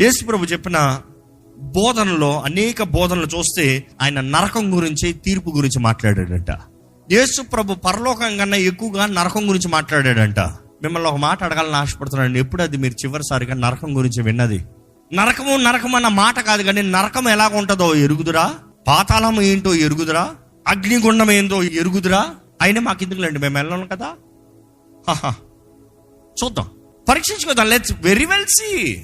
యేసు ప్రభు చెప్పిన బోధనలో అనేక బోధనలు చూస్తే ఆయన నరకం గురించి తీర్పు గురించి మాట్లాడాడంట. యేసు ప్రభు పరలోకం కన్నా ఎక్కువగా నరకం గురించి మాట్లాడాడంట. మిమ్మల్ని ఒక మాట అడగాలని ఆశపడుతున్నాను. ఎప్పుడు అది మీరు చివరిసారిగా నరకం గురించి విన్నది? నరకము నరకం అన్న మాట కాదు కానీ నరకం ఎలాగ ఉంటుందో ఎరుగుదురా? పాతాళం ఏంటో ఎరుగుదురా? అగ్నిగుండం ఏందో ఎరుగుదురా? అయినా మాకు ఎందుకులేండి మేము వెళ్ళాం కదా? చూద్దాం. పరీక్షించుకోదాం లెట్స్ వెరీ వెల్ సి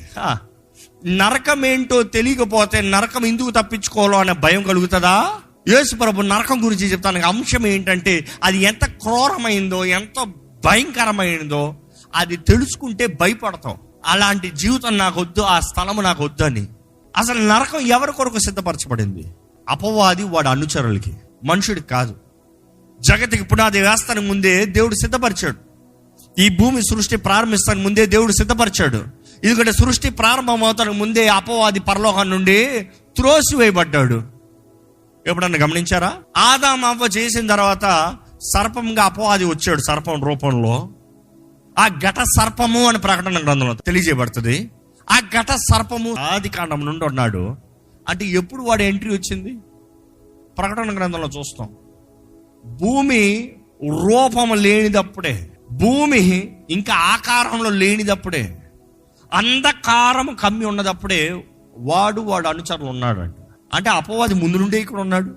నరకం ఏంటో తెలియకపోతే నరకం ఎందుకు తప్పించుకోవాలో అనే భయం కలుగుతుందా? యేసు ప్రభు నరకం గురించి చెప్తాను. అంశం ఏంటంటే అది ఎంత క్రూరమైందో ఎంత భయంకరమైందో అది తెలుసుకుంటే భయపడతాం. అలాంటి జీవితం నాకు వద్దు ఆ స్థలము నాకు వద్దు అని. అసలు నరకం ఎవరి కొరకు సిద్ధపరచబడింది? అపవాది వాడి అనుచరులకి. మనుషుడికి కాదు. జగతికి పునాది వేస్తానికి ముందే దేవుడు సిద్ధపరిచాడు. ఈ భూమి సృష్టి ప్రారంభిస్తానికి ముందే దేవుడు సిద్ధపరిచాడు. ఎందుకంటే సృష్టి ప్రారంభమవుతానికి ముందే అపవాది పరలోకం నుండి త్రోసివేయబడ్డాడు. ఎప్పుడన్నా గమనించారా? ఆదాం అవ్వ చేసిన తర్వాత సర్పంగా అపవాది వచ్చాడు సర్పం రూపంలో. ఆ ఘట సర్పము అని ప్రకటన గ్రంథంలో తెలియజేయబడుతుంది. ఆ ఘట సర్పము ఆది కాండం నుండి ఉన్నాడు. అంటే ఎప్పుడు వాడు ఎంట్రీ వచ్చింది? ప్రకటన గ్రంథంలో చూస్తాం. భూమి రూపము లేనిదప్పుడే భూమి ఇంకా ఆకారంలో లేనిదప్పుడే అంధకారము కమ్మి ఉన్నదప్పుడే వాడు వాడు అనుచరులు ఉన్నాడు అంటే అపవాది ముందు నుండే ఇక్కడ ఉన్నాడు.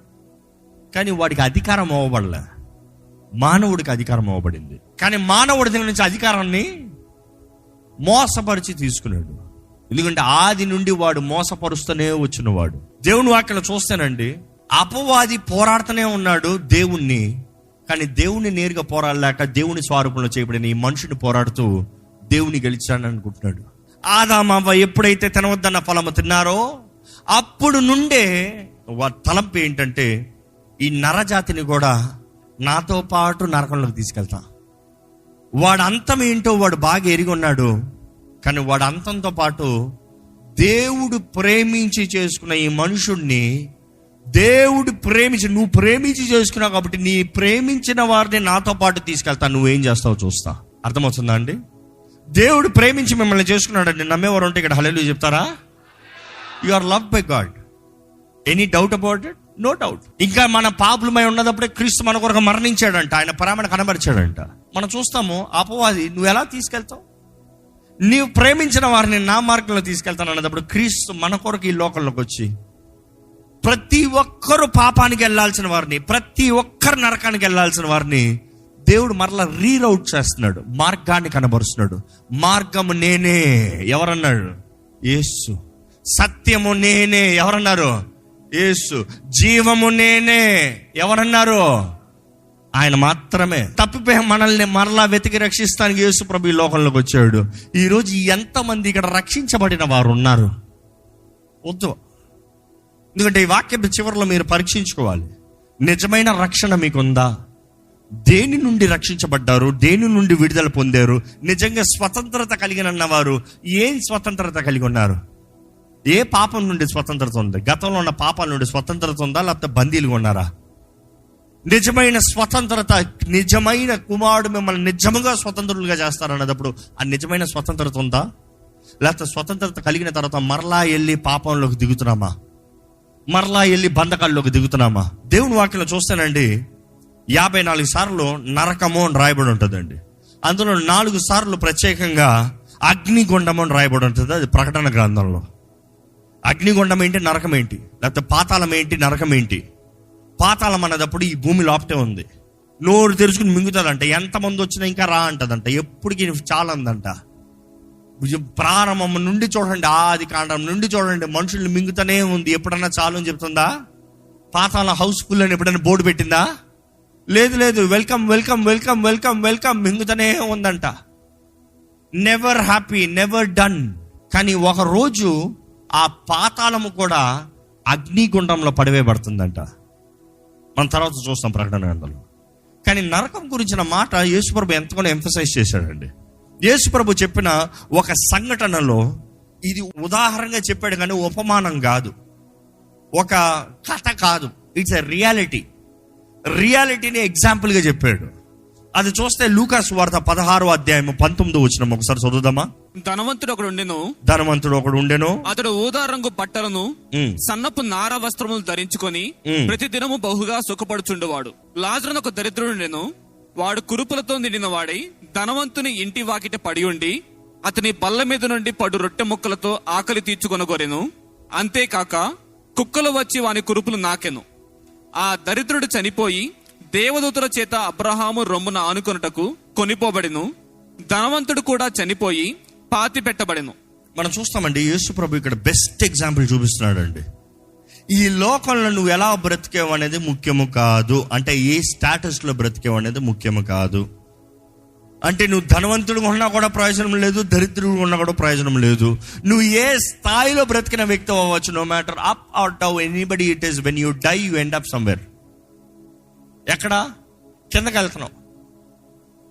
కానీ వాడికి అధికారం అవ్వబడలే. మానవుడికి అధికారం అవ్వబడింది. కానీ మానవుడి దగ్గర నుంచి అధికారాన్ని మోసపరిచి తీసుకున్నాడు. ఎందుకంటే ఆది నుండి వాడు మోసపరుస్తూనే వచ్చినవాడు దేవుని వాక్యలో చూస్తానండి అపవాది పోరాడుతూనే ఉన్నాడు దేవుణ్ణి. కానీ దేవుణ్ణి నేరుగా పోరాడలేక దేవుని స్వరూపంలో చేయబడిన ఈ మనుషుని పోరాడుతూ దేవుని గెలిచాడని అనుకుంటున్నాడు. ఆదామవ్వ ఎప్పుడైతే తినవద్దన్న ఫలము తిన్నారో అప్పుడు నుండే వారి తలంపు ఏంటంటే ఈ నరజాతిని కూడా నాతో పాటు నరకంలోకి తీసుకెళ్తా. వాడు అంతం ఏంటో వాడు బాగా ఎరిగి ఉన్నాడు కానీ వాడు అంతంతో పాటు దేవుడు ప్రేమించి చేసుకున్న ఈ మనుషుణ్ణి దేవుడు ప్రేమించి నువ్వు ప్రేమించి చేసుకున్నావు కాబట్టి నీ ప్రేమించిన వారిని నాతో పాటు తీసుకెళ్తా నువ్వేం చేస్తావు చూస్తా. అర్థమవుతుందా అండి? దేవుడు ప్రేమించి మిమ్మల్ని చేసుకున్నాడండి. నమ్మేవారు ఉంటే ఇక్కడ హలెలు చెప్తారా? You are love by God any doubt about it no doubt ఇంకా మన పాపులమై ఉన్నదప్పుడే క్రీస్తు మన కొరకు మరణించాడంట. ఆయన ప్రేమను కనబరిచాడంట. మనం చూస్తాము అపవాది నువ్వు ఎలా తీసుకెళ్తావు? నీవు ప్రేమించిన వారిని నా మార్గంలో తీసుకెళ్తాను అన్నప్పుడు క్రీస్తు మన కొరకు ఈ లోకంలోకి వచ్చి ప్రతి ఒక్కరు పాపానికి వెళ్ళాల్సిన వారిని ప్రతి ఒక్కరు నరకానికి వెళ్ళాల్సిన వారిని దేవుడు మరలా రీరౌట్ చేస్తున్నాడు. మార్గాన్ని కనబరుస్తున్నాడు. మార్గము నేనే. ఎవరన్నాడు యేసు. సత్యము నేనే. ఎవరన్నారు? యేసు. జీవము నేనే. ఎవరన్నారు? ఆయన మాత్రమే. తప్పిపోయి మనల్ని మరలా వెతికి రక్షిస్తానికి యేసు ప్రభు ఈ లోకంలోకి వచ్చాడు. ఈరోజు ఎంతమంది ఇక్కడ రక్షించబడిన వారు ఉన్నారు? వద్దు. ఎందుకంటే ఈ వాక్యం చివరిలో మీరు పరీక్షించుకోవాలి. నిజమైన రక్షణ మీకుందా? దేని నుండి రక్షించబడ్డారు? దేని నుండి విడుదల పొందారు? నిజంగా స్వతంత్రత కలిగిన ఏం స్వతంత్రత కలిగి ఉన్నారు? ఏ పాపం నుండి స్వతంత్రత ఉంది? గతంలో ఉన్న పాపాల నుండి స్వతంత్రత ఉందా? లేకపోతే బందీలుగా ఉన్నారా? నిజమైన స్వతంత్రత నిజమైన కుమారుడు మిమ్మల్ని నిజముగా స్వతంత్రులుగా చేస్తారన్నప్పుడు ఆ నిజమైన స్వతంత్రత ఉందా? లేకపోతే స్వతంత్రత కలిగిన తర్వాత మరలా వెళ్ళి పాపంలోకి దిగుతున్నామా? మరలా వెళ్ళి బంధకాల్లోకి దిగుతున్నామా? దేవుని వాక్యంలో చూస్తానండి. యాభై నాలుగు సార్లు నరకము అని రాయబడి ఉంటుందండి. అందులో నాలుగు సార్లు ప్రత్యేకంగా అగ్నిగుండము అని రాయబడి ఉంటుంది అది ప్రకటన గ్రంథంలో. అగ్నిగుండం ఏంటి? నరకం ఏంటి? లేకపోతే పాతాళం ఏంటి? నరకం ఏంటి? పాతాళం అన్నదప్పుడు ఈ భూమి లోపటే ఉంది. నోరు తెరుచుకుని మింగుతుందంట. ఎంతమంది వచ్చినా ఇంకా రా అంటదంట. ఎప్పటికీ చాలా ప్రారంభం నుండి చూడండి. ఆది కాండం నుండి చూడండి. మనుషుల్ని మింగుతూనే ఉంది. ఎప్పుడన్నా చాలు అని చెప్తుందా? పాతాళ హౌస్ఫుల్ అని ఎప్పుడైనా బోర్డు పెట్టిందా? లేదు లేదు. Welcome welcome welcome welcome welcome మింగుతూనే ఉందంట. నెవర్ హ్యాపీ నెవర్ డన్ కానీ ఒకరోజు ఆ పాతాళము కూడా అగ్నిగుండంలో పడివేయబడుతుందంట. మనం తర్వాత చూస్తాం ప్రకటన గ్రంథంలో. కానీ నరకం గురించిన మాట యేసుప్రభు ఎంతగానో ఎంఫసైజ్ చేశాడండి. యేసుప్రభు చెప్పిన ఒక సంఘటనలో ఇది ఉదాహరణగా చెప్పాడు కానీ ఉపమానం కాదు. ఒక కథ కాదు. ఇట్స్ ఎ రియాలిటీ రియాలిటీని ఎగ్జాంపుల్గా చెప్పాడు. అది చూస్తే లూకాస్ వార్త పదహారో అధ్యాయం పంతొమ్మిది వచ్చిన ఒకసారి చదువుదామా? ధనవంతుడు ఒకడు ఉండెను. ధనవంతుడు ఒకడు ఉండెను. అతడు ఊదా రంగు బట్టలను సన్నపు నార వస్త్రములు ధరించుకొని. ప్రతి దినము బహుగా సుఖపడుచుండువాడు. లాజరును ఒక దరిద్రుడుండెను వాడు కురుపులతో నిండిన వాడై ధనవంతుని ఇంటి వాకిట పడి ఉండి అతని బల్ల మీద నుండి పడు రొట్టె ముక్కలతో ఆకలి తీర్చుకొనగోరెను. అంతేకాక కుక్కలు వచ్చి వాని కురుపులు నాకెను. ఆ దరిద్రుడు చనిపోయి దేవదూతల చేత అబ్రహాము రొమ్మున ఆనుకొనుటకు కొనిపోబడిను. ధనవంతుడు కూడా చనిపోయి పాతి పెట్టబడెను. మనం చూస్తామండి యేసు ప్రభు ఇక్కడ బెస్ట్ ఎగ్జాంపుల్ చూపిస్తున్నాడు అండి ఈ లోకంలో నువ్వు ఎలా బ్రతికేవు అనేది ముఖ్యము కాదు. అంటే ఏ స్టేటస్లో బ్రతికేవనేది బ్రతికేవు అనేది ముఖ్యము కాదు. అంటే నువ్వు ధనవంతుడు ఉన్నా కూడా ప్రయోజనం లేదు దరిద్రుడు ఉన్నా కూడా ప్రయోజనం లేదు. నువ్వు ఏ స్థాయిలో బ్రతికిన వ్యక్తి అవ్వచ్చు no matter about dough anybody it is when you die you end up somewhere ఎక్కడ? కిందకి వెళ్తున్నావు.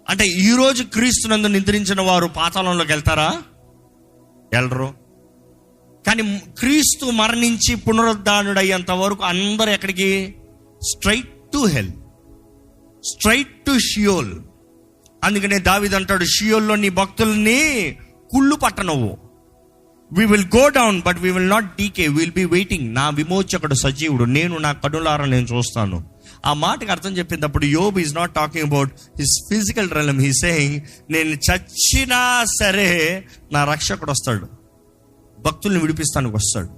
అంటే ఈరోజు క్రీస్తునందు నిద్రించిన వారు పాతాళంలోకి వెళ్తారా? వెళ్ళరు. కానీ క్రీస్తు మరణించి పునరుద్ధానుడయ్యేంత వరకు అందరు ఎక్కడికి? Straight to hell straight to Sheol అందుకనే దావిద్ అంటాడు షియోల్లో నీ భక్తుల్ని కుళ్ళు పట్టనవు we will go down but we will not decay will be waiting నా విమోచకుడు సజీవుడు. నేను నా కనులారా నేను చూస్తాను. ఆ మాటకు అర్థం చెప్పినప్పుడు యోబ్ is not talking about his physical realm he saying నేను చచ్చినా సరే నా రక్షకుడు వస్తాడు. భక్తుల్ని విడిపిస్తానికి వస్తాడు.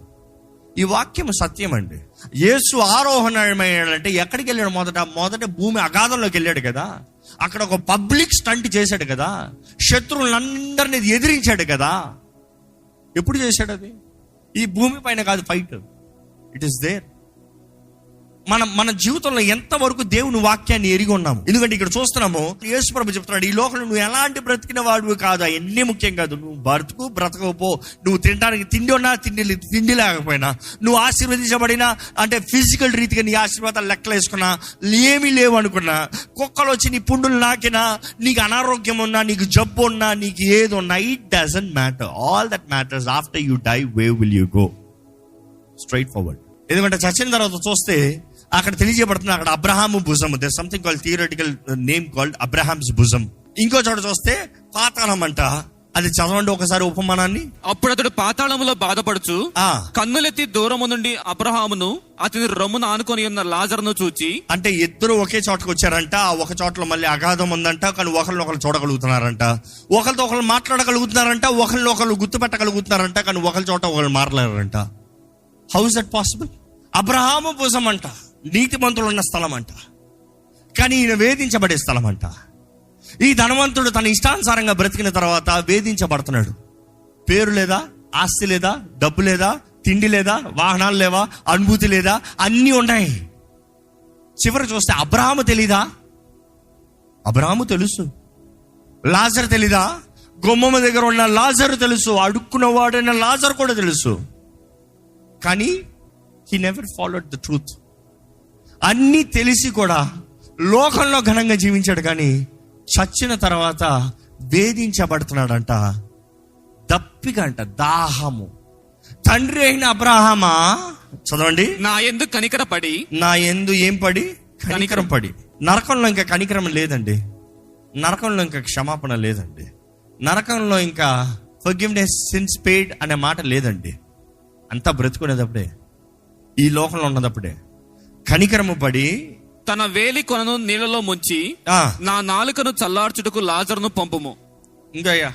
ఈ వాక్యం సత్యం అండి. యేసు ఆరోహణమయ్యాడంటే ఎక్కడికి వెళ్ళాడు? మొదట మొదట భూమి అగాధంలోకి వెళ్ళాడు కదా. అక్కడ ఒక పబ్లిక్ స్టంట్ చేశాడు కదా. శత్రువులందరినీ ఎదిరించాడు కదా. ఎప్పుడు చేశాడు అది? ఈ భూమి పైన కాదు ఫైట్. ఇట్ ఇస్ దేర్ మన మన జీవితంలో ఎంతవరకు దేవుని వాక్యాన్ని ఎరిగి ఉన్నాము? ఎందుకంటే ఇక్కడ చూస్తున్నాము యేసు ప్రభు చెప్తున్నాడు ఈ లోకంలో నువ్వు ఎలాంటి బ్రతికిన వాడివి కాదు. అవన్నీ ముఖ్యం కాదు. నువ్వు బ్రతుకు బ్రతకపో నువ్వు తినడానికి తిండి ఉన్నా తిండి తిండి లేకపోయినా. నువ్వు ఆశీర్వదించబడినా అంటే ఫిజికల్ రీతిగా నీ ఆశీర్వాదాలు లెక్కలు వేసుకున్నా ఏమీ లేవు అనుకున్నా. కుక్కలు వచ్చి నీ పుండులు నాకినా నీకు అనారోగ్యం ఉన్నా నీకు జబ్బు ఉన్నా నీకు ఏది ఉన్నా it doesn't matter all that matters after you die where will you go straight forward ఎందుకంటే చచ్చిన తర్వాత చూస్తే అక్కడ తెలియజేయబడుతుంది అక్కడ అబ్రహాము భుజం. There something called theoretical name called Abraham's భుజం. ఇంకో చోట చూస్తే పాతాళం అంట. అది చదవండి ఒకసారి ఉపమానాన్ని. అప్పుడు అతడు పాతాళములో బాధపడుచు ఆ. కన్నులెత్తి దూరము నుండి అబ్రహామును అతని రొమ్మును ఆనుకొని ఉన్న లాజరును చూచి అంటే ఇద్దరు ఒకే చోటకు వచ్చారంట. ఆ ఒక చోట్ల మళ్ళీ అగాధం ఉందంట కానీ ఒకరిని ఒకరు చూడగలుగుతున్నారంట. ఒకరితో ఒకరు మాట్లాడగలుగుతున్నారంట ఒకరిని ఒకరు గుర్తుపెట్టగలుగుతున్నారంట కానీ ఒకరి చోట ఒకరు మాట్లాడారంట హౌ ఇస్ దట్ పాసిబుల్ అబ్రహాము భుజం అంట. నీతిమంతులు ఉన్న స్థలం అంట కానీ ఈయన వేధించబడే స్థలం అంట ఈ ధనవంతుడు తన ఇష్టానుసారంగా బ్రతికిన తర్వాత వేధించబడుతున్నాడు. పేరు లేదా? ఆస్తి లేదా? డబ్బు లేదా? తిండి లేదా? వాహనాలు లేవా? అనుభూతి లేదా? అన్నీ ఉన్నాయి. చివరి చూస్తే అబ్రాహము తెలీదా? అబ్రాహము తెలుసు. లాజర్ తెలీదా? గుమ్మమ్మ దగ్గర ఉన్న లాజర్ తెలుసు. అడుక్కున్నవాడైన లాజర్ కూడా తెలుసు. కానీ he never followed the truth అన్నీ తెలిసి కూడా లోకంలో ఘనంగా జీవించాడు కానీ చచ్చిన తర్వాత వేధించబడుతున్నాడంట. దప్పిక అంట దాహము. తండ్రి అయిన అబ్రాహమా? చదవండి. నా ఎందుకు కనికరపడి నా ఎందు ఏం పడి? కనికరం పడి. నరకంలో ఇంకా కనికరం లేదండి. నరకంలో ఇంకా క్షమాపణ లేదండి. నరకంలో ఇంకా ఫర్గివ్నెస్ సిన్స్ పేడ్ అనే మాట లేదండి. అంతా బ్రతుకునేటప్పుడే. ఈ లోకంలో ఉన్నదప్పుడే. కనికరము పడి తన వేలి కొనను నీళ్ళలో ముంచి నా నాలుకను చల్లార్చుటకు లాజరును పంపుము. ఇంకయ్యా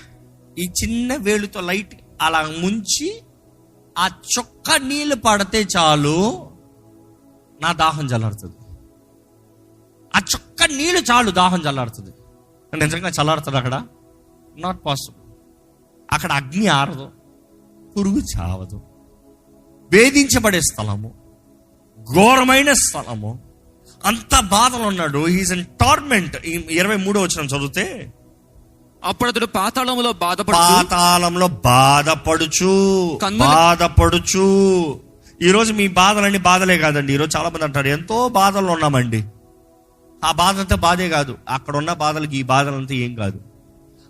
ఈ చిన్న వేలుతో లైట్ అలా ముంచి ఆ చొక్క నీళ్ళు పడితే చాలు నా దాహం చల్లారుతుంది ఆ చొక్క నీళ్ళు చాలు దాహం చల్లారుతుంది నిజంగా చల్లారుతుంది అక్కడ? నాట్ పాసిబుల్ అక్కడ అగ్ని ఆరదు పురుగు చావదు. వేధించబడే స్థలము. ఘోరమైన స్థలము. అంత బాధలు ఉన్నాడు హీస్ అన్ టార్మెంట్ ఇరవై మూడో వచ్చిన చదివితే అప్పుడు అతడు పాతాళములో బాధపడుచు పాతాళంలో బాధపడుచు బాధపడుచు. ఈరోజు మీ బాధలన్నీ బాధలే కాదండి. ఈరోజు చాలా మంది అంటారు ఎంతో బాధల్లో ఉన్నామండి. ఆ బాధ అంతా బాధే కాదు. అక్కడ ఉన్న బాధలకి ఈ బాధలంతా ఏం కాదు.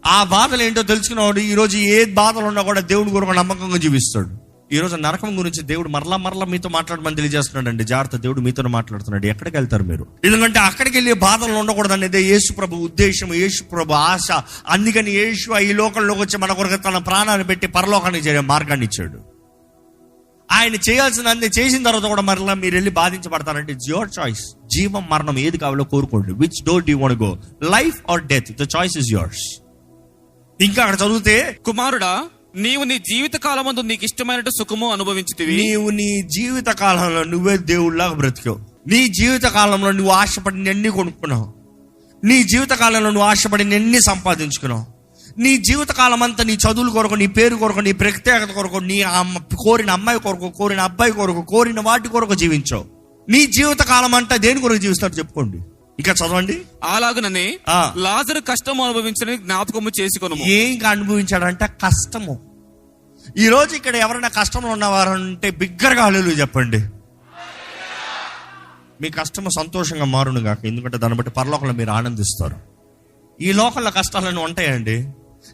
ఆ బాధలు ఏంటో తెలుసుకున్నవాడు ఈరోజు ఏ బాధలు ఉన్నా కూడా దేవుని కొరకు నమ్మకంగా జీవిస్తాడు. ఈ రోజు నరకం గురించి దేవుడు మరలా మరలా మీతో మాట్లాడమని తెలియజేస్తున్నాడు అండి జాగ్రత్త దేవుడు మీతో మాట్లాడుతున్నాడు. ఎక్కడికి వెళ్తారు మీరు? ఎందుకంటే అక్కడికి వెళ్ళి బాధలు ఉండకూడదు అనేది యేసు ప్రభు ఉద్దేశం యేసు ప్రభు ఆశ. అందుకని యేసు ఈ లోకంలోకి వచ్చి మన కొరకు తన ప్రాణాన్ని పెట్టి పరలోకానికి చేరే మార్గాన్ని ఇచ్చాడు. ఆయన చేయాల్సిన అన్ని చేసిన తర్వాత కూడా మరలా మీరు వెళ్ళి బాధించబడతారంటే ఇట్స్ యువర్ చాయిస్. జీవం మరణం ఏది కావాలో కోరుకోండి. Which don't do want go life or death the choice is yours ఇంకా అక్కడ చదివితే కుమారుడా నీవు నీ జీవిత కాలమందు నీకు ఇష్టమైన సుఖము అనుభవించితివి. నీవు నీ జీవిత కాలంలో నువ్వే దేవుళ్ళగా బ్రతికావు. నీ జీవిత కాలంలో నువ్వు ఆశపడిన ఎన్ని కొనుక్కున్నావు? నీ జీవిత కాలంలో నువ్వు ఆశపడిన ఎన్ని సంపాదించుకున్నావు? నీ జీవిత కాలం అంతా నీ చదువుల కొరకు నీ పేరు కొరకు నీ ప్రత్యేకత కొరకు నీ అమ్మ కోరిన అమ్మాయి కొరకు కోరిన అబ్బాయి కొరకు కోరిన వాటి కొరకు జీవించావు. నీ జీవిత కాలం అంతా దేని కొరకు జీవిస్తాడు చెప్పుకోండి. ఇంకా చదవండి. అలాగుననే. లాజరు కష్టము అనుభవించని జ్ఞాపకము చేసుకొనుము. ఏం అనుభవించాడంటే? కష్టము. ఈ రోజు ఇక్కడ ఎవరైనా కష్టంలో ఉన్నవారు అంటే బిగ్గరగా హల్లెలూయా చెప్పండి. మీ కష్టము సంతోషంగా మారును గాక ఎందుకంటే దాన్ని బట్టి పరలోకంలో మీరు ఆనందిస్తారు. ఈ లోకంలో కష్టాలను ఉంటాయండి.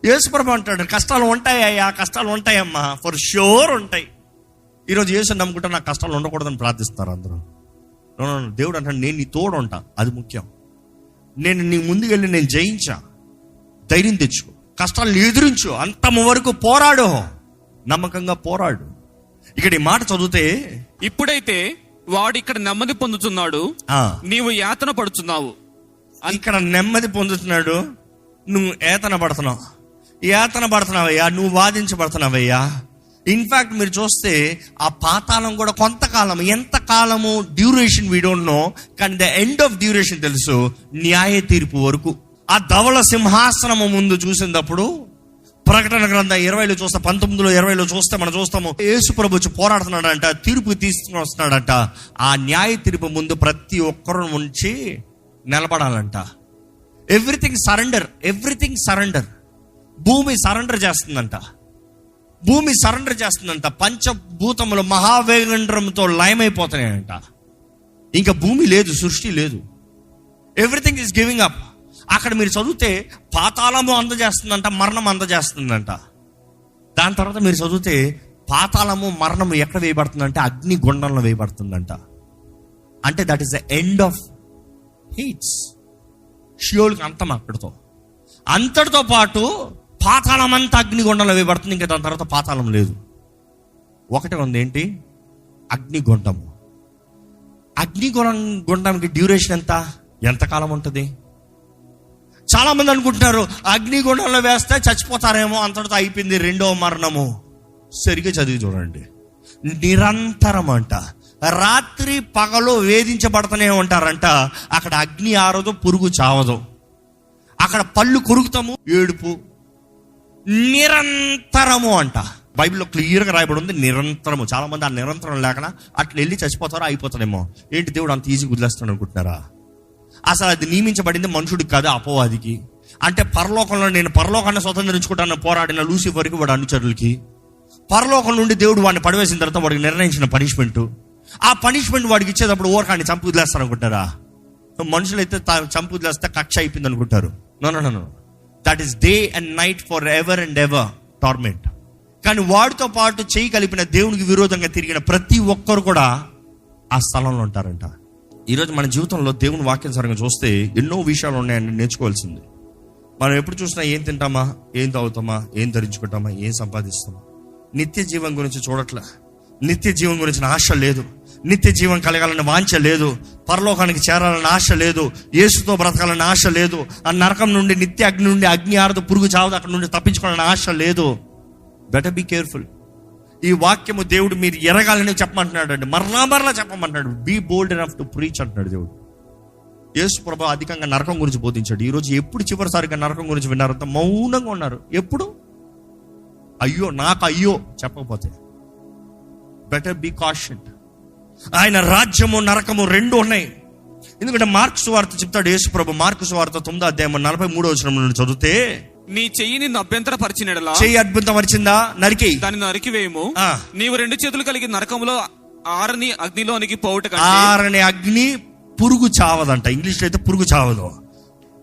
యేసుప్రభు అంటాడు కష్టాలు ఉంటాయయ్యా కష్టాలు ఉంటాయమ్మా ఫర్ షూర్ ఉంటాయి. ఈరోజు యేసు నమ్ముకుంటే నాకు కష్టాలు ఉండకూడదని ప్రార్థిస్తారు అందరూ. దేవుడు అంటాడు నేను నీ తోడు ఉంటా అది ముఖ్యం. నేను నీ ముందుకెళ్ళి నేను జయించా. ధైర్యం తెచ్చుకో. కష్టాలను ఎదురించు. అంతము వరకు పోరాడు. నమ్మకంగా పోరాడు. ఇక్కడ ఈ మాట చదివితే ఇప్పుడైతే వాడు ఇక్కడ నెమ్మది పొందుతున్నాడు. నీవు యాతన పడుచున్నావు ఇక్కడ నెమ్మది పొందుతున్నాడు. నువ్వు ఏతన పడుతున్నావు. ఏతన పడుతున్నావయ్యా. నువ్వు వాదించబడుతున్నావయ్యా. ఇన్ఫ్యాక్ట్ మీరు చూస్తే ఆ పాతాళం కూడా కొంతకాలం ఎంత కాలము డ్యూరేషన్ వీ డోంట్ నో కానీ ద ఎండ్ ఆఫ్ డ్యూరేషన్ తెలుసు న్యాయ తీర్పు వరకు. ఆ ధవళ సింహాసనము ముందు చూసినప్పుడు ప్రకటన గ్రంథం ఇరవైలో చూస్తే పంతొమ్మిదిలో ఇరవైలో చూస్తే మనం చూస్తాము యేసు ప్రభు వచ్చి పోరాడుతున్నాడంట తీర్పు తీసుకుని వస్తున్నాడంట ఆ న్యాయ తీర్పు ముందు ప్రతి ఒక్కరు ఉంచి నిలబడాలంట. ఎవ్రీథింగ్ సరెండర్ ఎవ్రీథింగ్ సరెండర్ భూమి సరెండర్ చేస్తుందంట. భూమి సరెండర్ చేస్తుందంట. పంచభూతములు మహావేగండ్రంతో లయమైపోతున్నాయంట. ఇంకా భూమి లేదు సృష్టి లేదు. ఎవ్రీథింగ్ ఈస్ గివింగ్ అప్ అక్కడ మీరు చదివితే పాతాళము అందజేస్తుందంట మరణం అందజేస్తుందంట. దాని తర్వాత మీరు చదివితే పాతాళము మరణము ఎక్కడ వేయబడుతుందంటే అగ్ని గుండంలో వేయబడుతుందంట. అంటే that is the end of Hades షియోల్కి అంతం అక్కడితో. అంతటితో పాటు పాతాళం అంతా అగ్నిగుండంలో వేయబడుతుంది ఇంకా దాని తర్వాత పాతాళం లేదు. ఒకటే ఉంది ఏంటి? అగ్నిగుండము అగ్నిగుణం గుండానికి డ్యూరేషన్ ఎంత? ఎంతకాలం ఉంటుంది? చాలామంది అనుకుంటున్నారు అగ్నిగుండంలో వేస్తే చచ్చిపోతారేమో అంతటితో అయిపోయింది రెండో మరణము. సరిగ్గా చదివి చూడండి. నిరంతరం అంట రాత్రి పగలు వేధించబడుతూనే ఉంటారంట అక్కడ అగ్ని ఆరదు పురుగు చావదు. అక్కడ పళ్ళు కొరుకుతాము ఏడుపు. నిరంతరము అంట. బైబిల్లో క్లియర్గా రాయబడి ఉంది నిరంతరము. చాలా మంది ఆ నిరంతరం లేకనా అట్లా వెళ్ళి చచ్చిపోతారో అయిపోతారేమో. ఏంటి దేవుడు అంత ఈజీ వదిలేస్తాడు అనుకుంటున్నారా? అసలు అది నియమించబడింది మనుషుడికి కాదు అపవాదికి. అంటే పరలోకంలో నేను పరలోకాన్ని స్వతంత్రించుకుంటాను పోరాడిన లూసిఫర్కి వాడు అనుచరులకి. పరలోకం నుండి దేవుడు వాడిని పడివేసిన తర్వాత వాడికి నిర్ణయించిన పనిష్మెంట్. ఆ పనిష్మెంట్ వాడికి ఇచ్చేటప్పుడు ఓరకాన్ని చంపు వదిలేస్తారు అనుకుంటారా మనుషులైతే చంపు వదిలేస్తే కక్ష అయిపోయింది అనుకుంటారు no no no. That is day and night for ever and ever torment కానీ వాడితో పాటు చేయి కలిపిన దేవునికి విరోధంగా తిరిగిన ప్రతి ఒక్కరు కూడా ఆ స్థలంలో ఉంటారంట. ఈరోజు మన జీవితంలో దేవుని వాక్యానుసారంగా చూస్తే ఎన్నో విషయాలు ఉన్నాయని నేర్చుకోవాల్సింది. మనం ఎప్పుడు చూసినా ఏం తింటామా ఏం తాగుతామా ఏం ధరించుకుంటామా ఏం సంపాదిస్తామా? నిత్య జీవం గురించి చూడట్లే. నిత్య జీవం గురించిన ఆశ లేదు. నిత్య జీవం కలగాలని వాంఛ లేదు. పరలోకానికి చేరాలని ఆశ లేదు. యేసుతో బ్రతకాలని ఆశ లేదు. ఆ నరకం నుండి నిత్య అగ్ని నుండి అగ్ని ఆరదు పురుగు చావదు. అక్కడ నుండి తప్పించుకోవాలని ఆశ లేదు. బెటర్ బీ కేర్ఫుల్ ఈ వాక్యము దేవుడు మీరు ఎరగాలని చెప్పమంటున్నాడు అండి మరలా మరలా చెప్పమంటున్నాడు. Be bold enough to preach అంటున్నాడు దేవుడు. యేసు ప్రభా అధికంగా నరకం గురించి బోధించాడు. ఈరోజు ఎప్పుడు చివరిసారిగా నరకం గురించి విన్నారంత మౌనంగా ఉన్నారు. ఎప్పుడు? అయ్యో నాకు అయ్యో చెప్పకపోతే. బెటర్ బీ కాషన్ ఆయన రాజ్యము నరకము రెండు ఉన్నాయి. ఎందుకంటే మార్క్స్ వార్త చెప్తాడు యేసు ప్రభు మార్క్స్ వార్త తొమ్మిదో అధ్యాయం నలభై మూడో వచ్చిన నుండి చదివితే నీ చెయ్యి నిన్ను అభ్యంతర పరిచినడలా చెయ్యి అద్భుతం వచ్చిందా నరికి దాన్ని నరికివేయము. నీవు రెండు చేతులు కలిగి నరకంలో ఆరని అగ్నిలోనికి పోవుట ఆరని అగ్ని పురుగు చావదంట. ఇంగ్లీష్ అయితే పురుగు చావదు.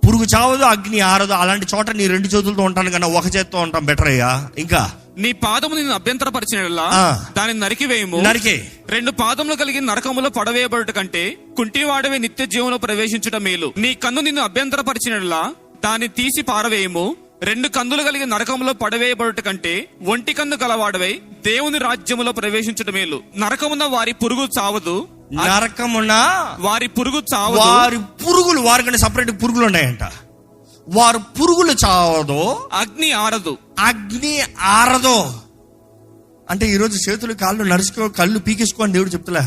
పురుగు చావదు అగ్ని ఆరదు. అలాంటి చోట నీ రెండు చేతులతో ఉంటాను కన్నా ఒక చేత్తో ఉంటాం బెటర్ అయ్యా ఇంకా నీ పాదము నిన్ను అభ్యంతరపరిచినలా ఆ. దాన్ని నరికివేయము నరికే. రెండు పాదములు కలిగి నరకములో పడవేయబడుట కంటే కుంటివాడవే నిత్య జీవంలో ప్రవేశించుట మేలు. నీ కన్ను నిన్ను అభ్యంతరపరిచినలా దాన్ని తీసి పారవేయము. రెండు కందులు కలిగి నరకములో పడవేయబడుట కంటే ఒంటి కన్ను గలవాడవై దేవుని రాజ్యములో ప్రవేశించుట మేలు. నరకమున వారి పురుగు చావదు. నరకమున వారి పురుగు చావదు. వారి పురుగులు వారికంటే సపరేట్ పురుగులు ఉన్నాయంట. వారు పురుగులు చావదో. అగ్ని ఆరదు అగ్ని ఆరదో. అంటే ఈరోజు చేతులు కాళ్ళు నడుచుకో కళ్ళు పీకేసుకోని దేవుడు చెప్తలే.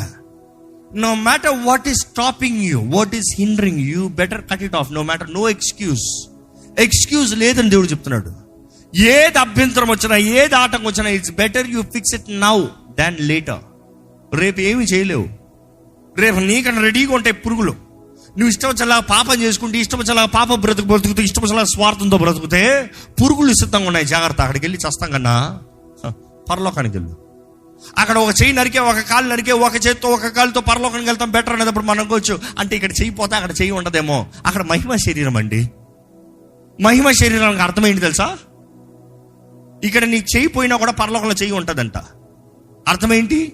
No matter what is stopping you what is hindering you better cut it off no matter no excuse excuse లేదని దేవుడు చెప్తున్నాడు. ఏది అభ్యంతరం వచ్చినా ఏది ఆటంకం వచ్చినా it's better you fix it now than later రేపు ఏమి చేయలేవు. రేపు నీకన్నా రెడీగా ఉంటాయి పురుగులు. నువ్వు ఇష్టం వచ్చేలా పాపం చేసుకుంటే ఇష్టం వచ్చేలా పాప బ్రతుకు బ్రతుకుతూ ఇష్టం వచ్చేలా స్వార్థంతో బ్రతుకుతే పురుగులు సిద్ధంగా ఉన్నాయి. జాగ్రత్త అక్కడికి వెళ్ళి చస్తాం కన్నా. పరలోకానికి వెళ్ళు. అక్కడ ఒక చెయ్యి నరికే ఒక కాలు నరికే ఒక చేత్తో ఒక కాలుతో పరలోకానికి వెళ్తాం. బెటర్ అనేటప్పుడు మనం అనుకోవచ్చు. అంటే ఇక్కడ చెయ్యి పోతే అక్కడ చెయ్యి ఉండదేమో. అక్కడ మహిమ శరీరం అండి. మహిమ శరీరానికి అర్థమైంది తెలుసా? ఇక్కడ నీ చెయ్యి పోయినా కూడా పరలోకంలో చెయ్యి ఉంటుందంట. అర్థమేంటి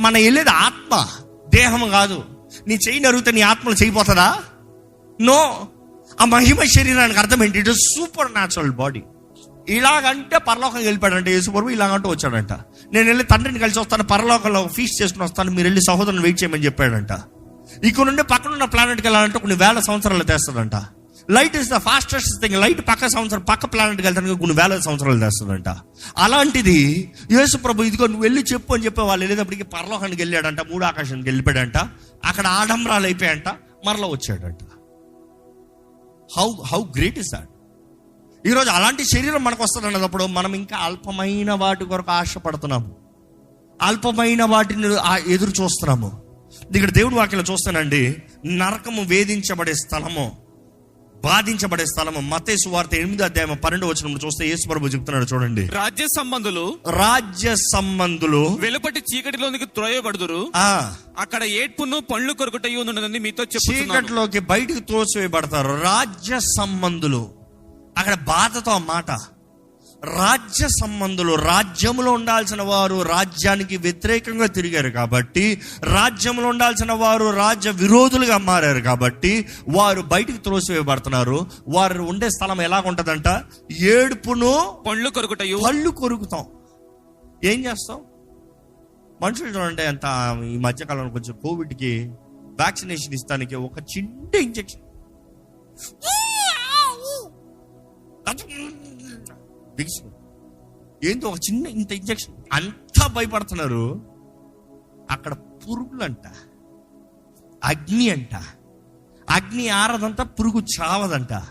మన వెళ్ళేది ఆత్మ. దేహం కాదు. నీ చెయ్యి నరిగితే నీ ఆత్మలు చేయిపోతుందా నో. ఆ మహిమ శరీరానికి అర్థం ఏంటి? It supernatural body. ఇలాగంటే పరలోకం వెళ్ళిపోయాడంట యేసుప్రభు ఇలాగంటూ వచ్చాడంట. నేను వెళ్ళి తండ్రిని కలిసి వస్తాను పరలోకంలో ఫీస్ట్ చేసుకుని వస్తాను మీరు వెళ్ళి సహోదరుని వెయిట్ చేయమని చెప్పాడంట. ఇక్కడ నుండి పక్కనున్న ప్లానెట్కి వెళ్ళాలంటే కొన్ని వేల సంవత్సరాలు తెస్తాడంట. Light is the fastest thing light పక్క సంవత్సరం పక్క ప్లానెట్కి వెళ్తానికి కొన్ని వేల సంవత్సరాలు తెస్తుందంట అలాంటిది యేసు ప్రభు ఇదిగో నువ్వు వెళ్ళి చెప్పు అని చెప్పే వాళ్ళు వెళ్ళేటప్పటికి పరలోకానికి వెళ్ళాడంట మూడు ఆకాశానికి వెళ్ళిపోయాడంట అక్కడ ఆడంబరాలు అయిపోయాయంట మరలా వచ్చాడంట. How how great is that ఈరోజు అలాంటి శరీరం మనకు వస్తుందన్నప్పుడు మనం ఇంకా అల్పమైన వాటి కొరకు ఆశపడుతున్నాము. అల్పమైన వాటిని ఎదురు చూస్తున్నాము. ఇక్కడ దేవుడు వాక్యలో చూస్తానండి నరకము వేధించబడే స్థలము. బాధించబడే స్థలము. మతేసు వార్త ఎనిమిది అధ్యాయం పన్నెండు వచ్చినప్పుడు చూస్తే యేసు ప్రభు చెప్తున్నాడు చూడండి. రాజ్య సంబంధులు రాజ్య సంబంధులు వెలుపటి చీకటిలోనికి త్రోయబడుదురు. ఆ. అక్కడ ఏడ్పును పండ్లు కొరకటయ్యి ఉన్నదని మీతో చీకట్లోకి బయటికి తోసివేయబడతారు. రాజ్య సంబంధులు. అక్కడ బాధతో మాట. రాజ్య సంబంధులు రాజ్యంలో ఉండాల్సిన వారు రాజ్యానికి వ్యతిరేకంగా తిరిగారు కాబట్టి రాజ్యంలో ఉండాల్సిన వారు రాజ్య విరోధులుగా మారారు కాబట్టి వారు బయటికి త్రోసివేయబడుతున్నారు. వారు ఉండే స్థలం ఎలా ఉంటదంట ఏడుపును పండ్లు కొరకటయు. పళ్ళు కొరుకుతాం. ఏం చేస్తాం? మనుషులు చూడండి ఎంత ఈ మధ్యకాలంలో కొంచెం కోవిడ్కి వ్యాక్సినేషన్ ఇస్తానికి ఒక చిన్న ఇంజెక్షన్. బిగిసింది ఏందో ఒక చిన్న ఇంత ఇంజెక్షన్ అంతా భయపడుతున్నారు. అక్కడ పురుగులంట. అగ్ని అంట. అగ్ని ఆరదంతా పురుగు చావదంట.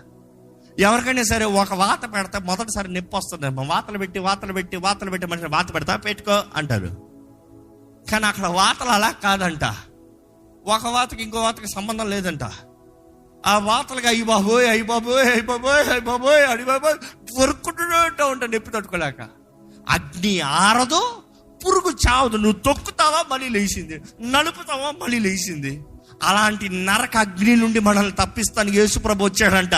ఎవరికైనా సరే ఒక వాత పెడితే మొదటిసారి నొప్పి వస్తుంది. వాతలు పెట్టి వాతలు పెట్టి వాతలు పెట్టి మనిషి వాత పెడతా పెట్టుకో అంటారు. కానీ అక్కడ వాతలు అలా కాదంట. ఒక వాతకి ఇంకో వాతకి సంబంధం లేదంట. ఆ వాతలకి అయ్యి బాబోయ్ అయ్యి బాబోయ్ అయ్యి బాబోయ్ అయ్యి బాబోయ్ అడి బాబోయ్ పొరుక్కుంటూ ఉంటా నొప్పి తట్టుకోలేక. అగ్ని ఆరదు పురుగు చావదు. నువ్వు తొక్కుతావా మళ్ళీ లేచింది. నలుపుతావా మళ్ళీ లేచింది. అలాంటి నరక అగ్ని నుండి మనల్ని తప్పిస్తాను యేసుప్రభు వచ్చాడంట.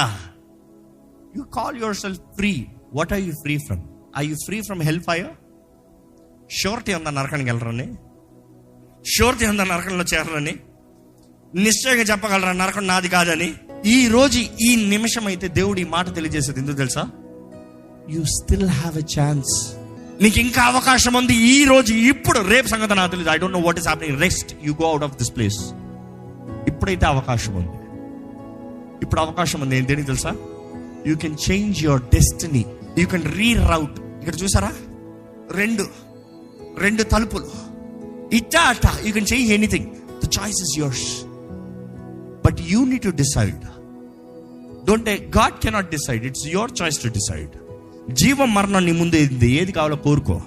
You call yourself free what are you free from I you free from hell ఆయో surety ఉందా నరకానికి వెళ్ళరని? షూరిటీ ఉందా నరకంలో చేరరని? నిశ్చయంగా చెప్పగలరా నరకం నాది కాదని? ఈ రోజు ఈ నిమిషం అయితే దేవుడు ఈ మాట తెలియజేసేది ఎందుకు తెలుసా? You still have a chance నీకు ఇంకా అవకాశం ఉంది ఈ రోజు ఇప్పుడు రేపు సంగతి నాకు తెలియదు I don't know what is happening rest you go out of this place ఇప్పుడైతే అవకాశం ఉంది. ఇప్పుడు అవకాశం ఉంది. ఏంటి దేనికి తెలుసా? You can change your destiny you can reroute ఇక్కడ చూసారా? రెండు. రెండు తలుపులు. ఇట్టా అట్టా. You can change anything the choice is yours but you need to decide don't God cannot decide it's your choice to decide జీవం మరణం నీ ముందు ఏది ఏది కావాలో కోరుకో.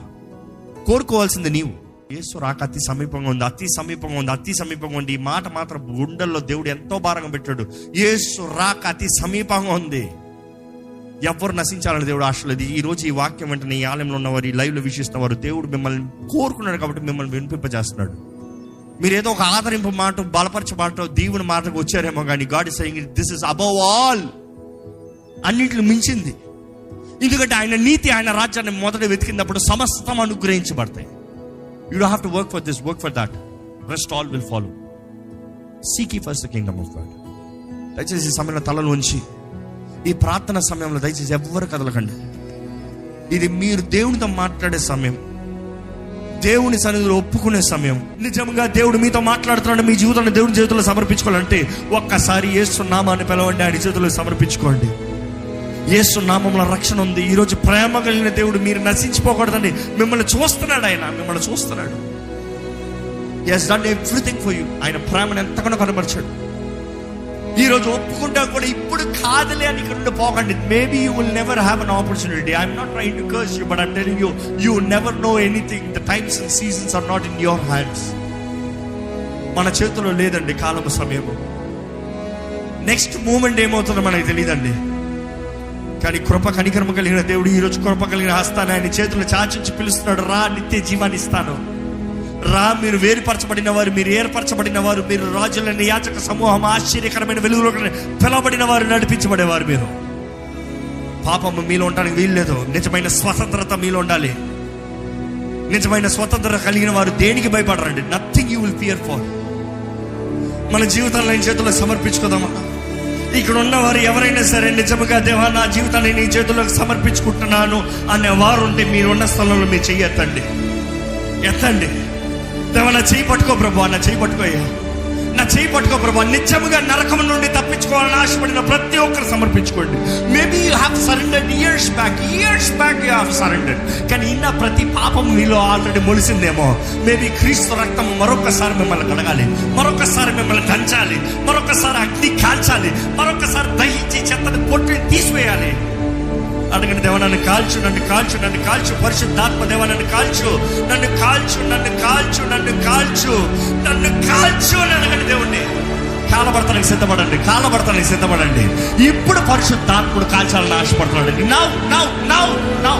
కోరుకోవాల్సింది నీవు. యేసు రాక అతి సమీపంగా ఉంది. అతి సమీపంగా ఉంది. అతి సమీపంగా ఉంది. ఈ మాట మాత్రం గుండెల్లో దేవుడు ఎంతో భారంగా పెట్టాడు. యేసు రాక అతి సమీపంగా ఉంది. ఎవరు నశించాలని దేవుడు ఆశలేదు. ఈ రోజు ఈ వాక్యం వెంటనే ఈ ఆలయంలో ఉన్నవారు ఈ లైవ్లో వీక్షిస్తున్న వారు దేవుడు మిమ్మల్ని కోరుకున్నాడు కాబట్టి మిమ్మల్ని వినిపింపజేస్తున్నాడు. మీరు ఏదో ఒక ఆదరింపు మాట బలపరచ మాట దీవుని మాటకు వచ్చారేమో కానీ God saying this is above all అన్నిటిని మించింది. ఎందుకంటే ఆయన నీతి ఆయన రాజ్యాన్ని మొదట వెతికినప్పుడు సమస్తం అనుగ్రహించబడతాయి. You have to work for this work for that rest all will follow seek first kingdom of God దయచేసి ఈ సమయంలో తలను ఉంచి ఈ ప్రార్థన సమయంలో దయచేసి ఎవ్వరు కదలకండి. ఇది మీరు దేవునితో మాట్లాడే సమయం. దేవుని సన్నిధిలో ఒప్పుకునే సమయం. నిజంగా దేవుడు మీతో మాట్లాడుతున్నాడు మీ జీవితాన్ని దేవుని చేతుల్లో సమర్పించుకోవాలంటే ఒక్కసారి ఏస్తున్నామా అని పిలవండి ఆయన చేతుల్లో సమర్పించుకోండి. యేసు నామంలో రక్షణ ఉంది. ఈరోజు ప్రేమ కలిగిన దేవుడు మీరు నశించిపోకూడదని మిమ్మల్ని చూస్తున్నాడు ఆయన. మిమ్మల్ని చూస్తున్నాడు. He's done everything for you ఆయన ప్రేమను ఎంతగానో కనబరిచాడు. ఈరోజు ఒప్పుకుంటా కూడా ఇప్పుడు కాదులే అని ఇక్కడ నుండి పోకండి. Maybe you will never have an opportunity I'm not trying to curse you but I'm telling you you never know anything the times and seasons are not in your hands మన చేతిలో లేదండి కాలము సమయము. నెక్స్ట్ మూమెంట్ ఏమవుతుందో మనకి తెలియదండి. కానీ కృప కనికరమ కలిగిన దేవుడు ఈ రోజు కృప కలిగిన హస్తాన్ని ఆయన చేతులు చాచించి పిలుస్తున్నాడు. రా నిత్య జీవాన్ని ఇస్తాను. రా మీరు వేరుపరచబడిన వారు మీరు ఏర్పరచబడిన వారు మీరు రాజులని యాచక సమూహం ఆశ్చర్యకరమైన వెలుగులో పిలవబడిన వారు నడిపించబడేవారు మీరు. పాపము మీలో ఉండడానికి వీల్లేదు నిజమైన స్వతంత్రత మీలో ఉండాలి. నిజమైన స్వతంత్రత కలిగిన వారు దేనికి భయపడరండి? Nothing you will fear for మన జీవితాలను చేతుల్లో సమర్పించుకుందామా? ఇక్కడ ఉన్నవారు ఎవరైనా సరే నిజముగా దేవా నా జీవితాన్ని నీ చేతుల్లోకి సమర్పించుకుంటున్నాను అనే వారు ఉంటే మీరున్న స్థలంలో మీరు చెయ్యి ఎత్తండి. ఎత్తండి దేవా నా చేయి పట్టుకో ప్రభు నా చేయి పట్టుకోయ్యా నా చేయి పట్టుకో ప్రభా. నిత్యముగా నరకం నుండి తప్పించుకోవాలని ఆశపడిన ప్రతి ఒక్కరు సమర్పించుకోండి. Maybe you have surrendered years back years back you have surrendered కానీ ఇన్న ప్రతి పాపం మీలో ఆల్రెడీ మొలిసిందేమో. మేబీ క్రీస్తు రక్తం మరొకసారి మిమ్మల్ని కడగాలి. మరొకసారి మిమ్మల్ని దంచాలి. మరొకసారి అగ్ని కాల్చాలి. మరొకసారి దహించి చెత్తని పొట్టిని తీసివేయాలి. అడగండి దేవ నన్ను కాల్చు నన్ను కాల్చు నన్ను కాల్చు పరిశుద్ధాత్మ దేవ నన్ను కాల్చు నన్ను కాల్చు నన్ను కాల్చు నన్ను కాల్చు నన్ను కాల్చు అని అడగండి దేవుణ్ణి. కాలబడతానికి సిద్ధపడండి కాలబడతానికి సిద్ధపడండి. ఇప్పుడు పరిశుద్ధాత్ముడు కాల్చాలని ఆశపడుతున్నాడు. నౌ నౌ నౌ నౌ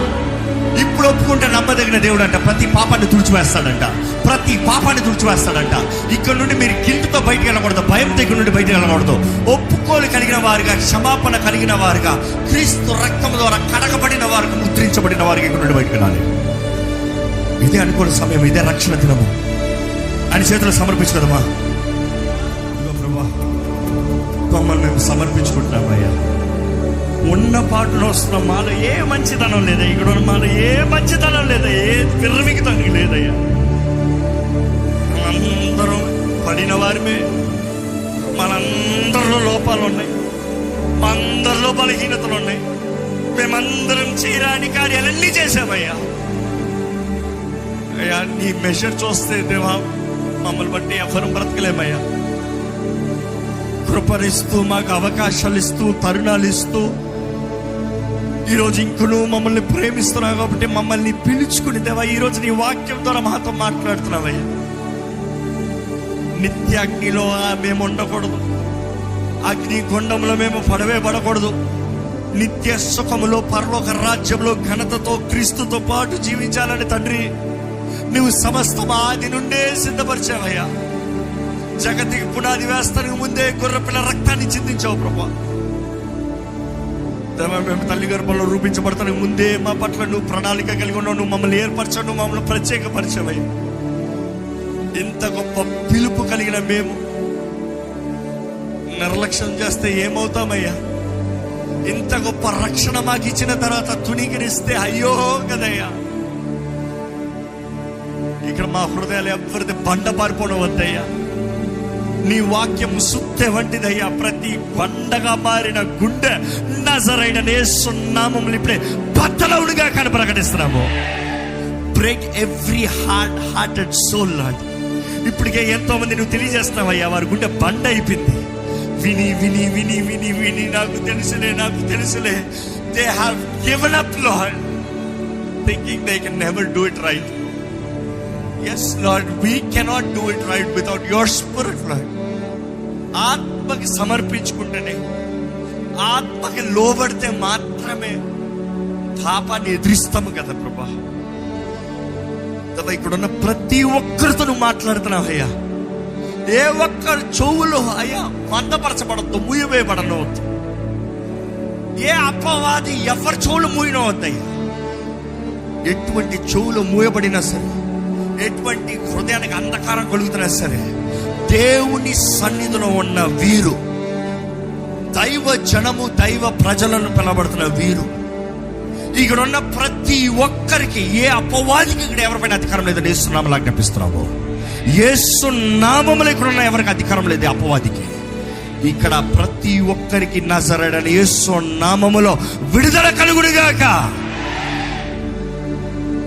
ఇప్పుడు ఒప్పుకుంటే నమ్మదగిన దేవుడు అంట ప్రతి పాపాన్ని తుడిచివేస్తాడంట. ప్రతి పాపాన్ని తుడిచివేస్తాడంట. ఇక్కడ నుండి మీరు గిల్ట్తో బయటికి వెళ్ళకూడదు. భయంతో ఇక్కడ నుండి బయటికి వెళ్ళకూడదు. ఒప్పుకోలు కలిగిన వారుగా క్షమాపణ కలిగిన వారుగా క్రీస్తు రక్తం ద్వారా కడగబడిన వారికి ముద్రించబడిన వారికి ఇక్కడ నుండి బయటికి వెళ్ళాలి. ఇదే అనుకోని సమయం ఇదే రక్షణ దినము. అని చేతులు సమర్పించదమ్మా ప్రభా మమ్మల్ని మేము సమర్పించుకుంటున్నామయ్యా ఉన్న పాటలో వస్తున్నాం మాలో ఏ మంచితనం లేదా ఇక్కడ మాలో ఏ మంచితనం లేదా ఏ పిర్రమికితనం లేదయ్యా. మనందరం పడిన వారిమే. మనందరిలో లోపాలు ఉన్నాయి. మా అందరిలో బలహీనతలు ఉన్నాయి. మేమందరం చేయరాని కార్యాలన్నీ చేశామయ్యా. అయ్యా నీ మెషర్ చూస్తే దేవా మమ్మల్ని బట్టి ఎవరం బ్రతకలేమయ్యా. కృపనిస్తూ మాకు అవకాశాలు ఇస్తూ తరుణాలు ఇస్తూ ఈరోజు ఇంకను మమ్మల్ని ప్రేమిస్తున్నావు కాబట్టి మమ్మల్ని పిలుచుకుని దేవా ఈరోజు నీ వాక్యం ద్వారా మాతో మాట్లాడుతున్నావయ్యా. నిత్య అగ్నిలో ఆ మేము ఉండకూడదు. అగ్ని కొండంలో మేము పడవే పడకూడదు నిత్య సుఖములో పరలోక రాజ్యంలో ఘనతతో క్రీస్తుతో పాటు జీవించాలని తండ్రి నువ్వు సమస్తం ఆది నుండే సిద్ధపరిచావయ్యా. జగతికి పునాది వేస్తానికి ముందే గుర్రపిల్ల రక్తాన్ని చిందించావు ప్రభా. మేము తల్లి గర్భంలో రూపించబడతాను ముందే మా పట్ల నువ్వు ప్రణాళిక కలిగి ఉన్నావు. నువ్వు మమ్మల్ని ఏర్పరచావు నువ్వు మమ్మల్ని ప్రత్యేకపరచవై ఇంత గొప్ప పిలుపు కలిగిన మేము నిర్లక్ష్యం చేస్తే ఏమవుతామయ్యా? ఇంత గొప్ప రక్షణ మాకు ఇచ్చిన తర్వాత తుణీకరిస్తే అయ్యో కదయ్యా. ఇక్కడ మా హృదయాలు ఎవరిది బండ పారిపోవడం వద్దయ్యా నీ వాక్యం సుత్తె వంటిదయ్యా. ప్రతి బండగా మారిన గుండె నజరైన నేస్తున్నాము ఇప్పుడే బద్దలవుడుగా కానీ ప్రకటిస్తున్నాము. Break every heart hearted soul లాంటి ఇప్పటికే ఎంతో మంది నువ్వు తెలియజేస్తావయ్యా వారి గుండె బండ అయిపోయింది. విని విని విని విని విని నాకు తెలుసులే నాకు తెలుసులే. They have given up lord thinking they can never do it right yes lord we cannot do it right without your spirit lord ఆత్మకి సమర్పించుకుంటేనే ఆత్మకి లోబడితే మాత్రమే పాపాన్ని ఎదిరిస్తాము కదా ప్రభా. కదా ఇక్కడ ఉన్న ప్రతి ఒక్కరితో నువ్వు మాట్లాడుతున్నావు అయ్యా. ఏ ఒక్కరు చెవులు అయ్యా మందపరచబడద్దు మూయవేయబడనవద్దు ఏ అపవాది ఎవరి చెవులు మూయనవద్దయ్యా ఎటువంటి చెవులు మూయబడినా సరే ఎటువంటి హృదయానికి అంధకారం కలుగుతున్నా సరే దేవుని సన్నిధిలో ఉన్న వీరు దైవ జనము దైవ ప్రజలను పిలబడుతున్న వీరు ఇక్కడ ఉన్న ప్రతి ఒక్కరికి ఏ అపవాదికి ఇక్కడ ఎవరిపైన అధికారం లేదని ఏసునామలా జ్ఞాపిస్తున్నావు ఏసునామములు ఇక్కడ ఉన్న ఎవరికి అధికారం లేదు అపవాదికి. ఇక్కడ ప్రతి ఒక్కరికి నజరడని యేసు నామములో విడుదల కలుగుడుగాక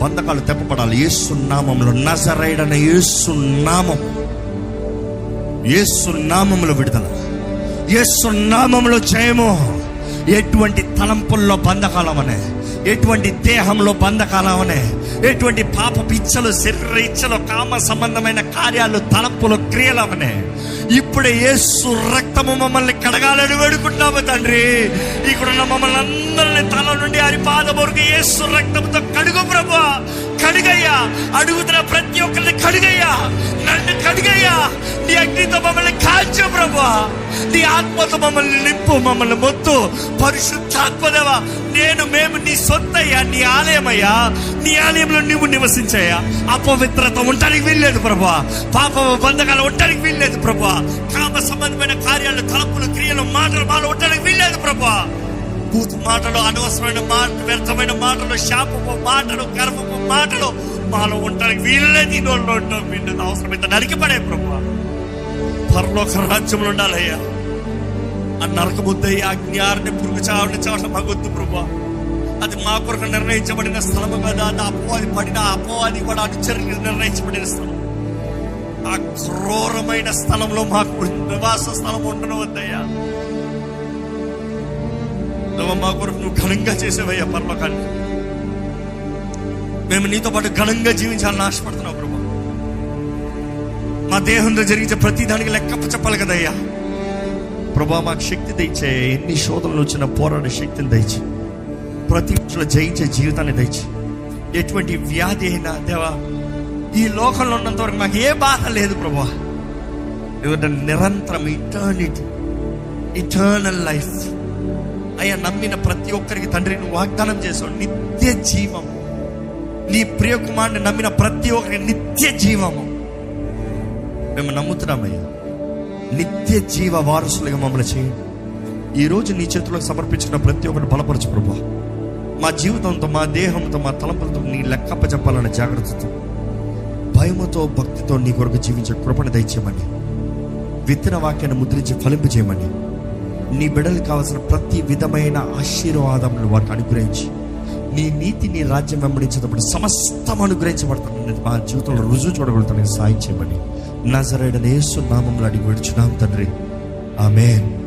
బంధకాలు తెప్పబడాలి. ఏసునామంలో నజరైడన ఏసునామం ఏసునామంలో విడుదల. ఏసునామంలో జయము. ఎటువంటి తలంపుల్లో బంధకాలమనే ఎటువంటి దేహంలో బంధకాలమనే ఎటువంటి పాప పిచ్చలు శరీర ఇచ్చలు కామ సంబంధమైన కార్యాలు తలంపులు క్రియలమనే ఇప్పుడే యేసు రక్తము మమ్మల్ని కడగాలని వేడుకుంటాము తండ్రి. ఇక్కడున్న మమ్మల్ని అందరిని తల నుండి అరిపాద వరకు యేసు రక్తంతో కడుగు ప్రభా. కడుగయ్యా. అడుగుతున్న ప్రతి ఒక్కరిని కడుగయ్యా. నన్ను కడుగయ్యా. నీ అగ్నితో మమ్మల్ని కాల్చు ప్రభా నీ ఆత్మతో మమ్మల్ని నింపు మమ్మల్ని మొత్తు. పరిశుద్ధాత్మదేవా నేను మేము నీ సొత్తయ్యా నీ ఆలయమయ్యా. నీ ఆలయంలో నువ్వు నివసించాయా అపవిత్రత ఉండడానికి వీల్లేదు ప్రభా పాప బంధకాలు ఉండడానికి వీల్లేదు ప్రభా కామ సంబంధమైన కార్యాలు తలపులు క్రియలు మాటలు మాలు ఉండడానికి వీల్లేదు ప్రభా బూతు మాటలు అనవసరమైన మాట వ్యర్థమైన మాటలు శాపపు మాటలు గర్వపు మాటలు మాలో ఉండడానికి వీళ్ళే ఈ నోళ్ళు ఉంటాం వీళ్ళు అవసరమైతే నరికిపడే ప్రభు పరలోక రాజ్యంలో ఉండాలయ్యా. ఆ నరకముద్దయ్య అజ్ఞాన్ని పురుగు చావని చావడం మాకొద్దు ప్రభు అది మా కొరకు నిర్ణయించబడిన స్థలము కదా అది అపవాది పడిన ఆ అపవాది కూడా అనుచరులు నిర్ణయించబడిన స్థలం ఆ క్రూరమైన స్థలంలో మాకు నివాస స్థలం ఉండను వద్దయ్యా నువ్వు మా కొరకు నువ్వు ఘనంగా చేసేవయ్యా పర్మకాన్ని మేము నీతో పాటు ఘనంగా జీవించాలని ఆశపడుతున్నావు ప్రభు. మా దేహంలో జరిగించే ప్రతి దానికి లెక్క చెప్పాలి కదయ్యా. ప్రభా మాకు శక్తి దయచే ఎన్ని శోధనలు వచ్చిన పోరాడే శక్తిని దయచి ప్రతి విషయంలో జయించే జీవితాన్ని దయచి. ఎటువంటి వ్యాధి అయినా దేవా ఈ లోకంలో ఉన్నంత వరకు మాకు ఏ బాధ లేదు ప్రభా. నిరంతరం ఇటర్నిటీ ఇటర్నల్ లైఫ్ అయ్యా నమ్మిన ప్రతి ఒక్కరికి తండ్రి నువ్వు వాగ్దానం చేసావు నిత్య జీవం నీ ప్రియ కుమారుని నమ్మిన ప్రతి ఒక్కరికి నిత్య జీవము. మేము నమ్ముతున్నామయ్యా. నిత్య జీవ వారసులుగా మమ్మల్ని చేయండి. ఈ రోజు నీ చేతులకు సమర్పించిన ప్రతి ఒక్కరిని బలపరచు ప్రభా. మా జీవితంతో మా దేహంతో మా తలంపులతో నీ లెక్కప్ప చెప్పాలన్న జాగ్రత్తతో భయముతో భక్తితో నీ కొరకు జీవించే కృపణ దయచేయమని విత్తన వాక్యాన్ని ముద్రించి ఫలింపు చేయమని నీ బిడ్డలకు కావాల్సిన ప్రతి విధమైన ఆశీర్వాదములు వారికి అనుగ్రహించి నీ నీతి నీ రాజ్యం వెంబడించేటప్పుడు సమస్తం అనుగ్రహించబడుతుంది మా జీవితంలో రుజువు చూడగలుగుతాను. సాయం చేయమని నజరైన నేసు నామంలో అడిగి విడుచున్నాం తండ్రి. ఆమెన్.